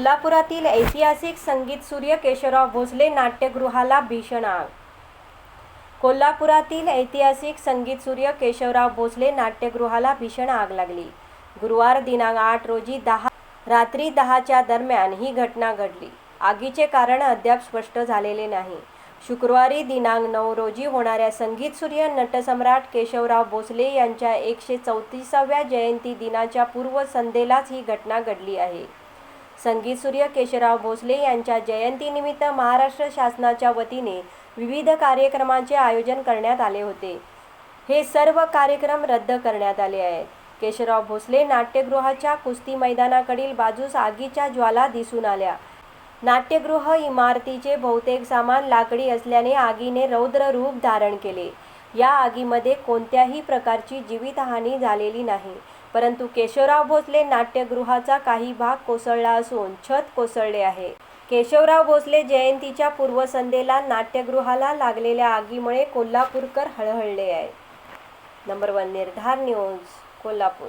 कोल्हापुरातील ऐतिहासिक संगीत सूर्य केशवराव भोसले नाट्यगृहाला भीषण आग. कोल्हापुरातील ऐतिहासिक संगीत सूर्य केशवराव भोसले नाट्यगृहाला भीषण आग लागली. गुरुवार दिनांक आठ रोजी दहा रात्री दहाच्या दरम्यान ही घटना घडली. आगीचे कारण अद्याप स्पष्ट झालेले नाही. शुक्रवारी दिनांक नऊ रोजी होणाऱ्या संगीत सूर्य नटसम्राट केशवराव भोसले यांच्या एकशे चौतीसाव्या जयंती दिनाच्या पूर्वसंध्येलाच ही घटना घडली आहे. संगीत सूर्य केशवराव भोसले यांच्या जयंतीनिमित्त महाराष्ट्र शासनाच्या वतीने विविध कार्यक्रमांचे आयोजन करण्यात आले होते. हे सर्व कार्यक्रम रद्द करण्यात आले आहेत. केशवराव भोसले नाट्यगृहाच्या कुस्ती मैदानाकडील बाजूस आगीच्या ज्वाला दिसून आल्या. नाट्यगृह इमारतीचे बहुतेक सामान लाकडी असल्याने आगीने रौद्र रूप धारण केले. या आगीमध्ये कोणत्याही प्रकारची जीवितहानी झालेली नाही. परंतु केशवराव भोसले नाट्यगृहाचा काही भाग कोसळला असून छत कोसळले आहे. केशवराव भोसले जयंतीच्या पूर्वसंध्येला नाट्यगृहाला लागलेल्या आगीमुळे कोल्हापूरकर हळहळले आहे number one Nirdhar news Kolhapur.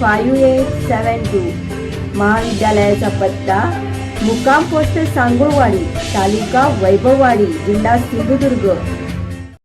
five eight seven two महाविद्यालयाचा पत्ता मुक्काम पोस्ट सांगुळवाडी तालुका वैभववाडी जिल्हा सिंधुदुर्ग.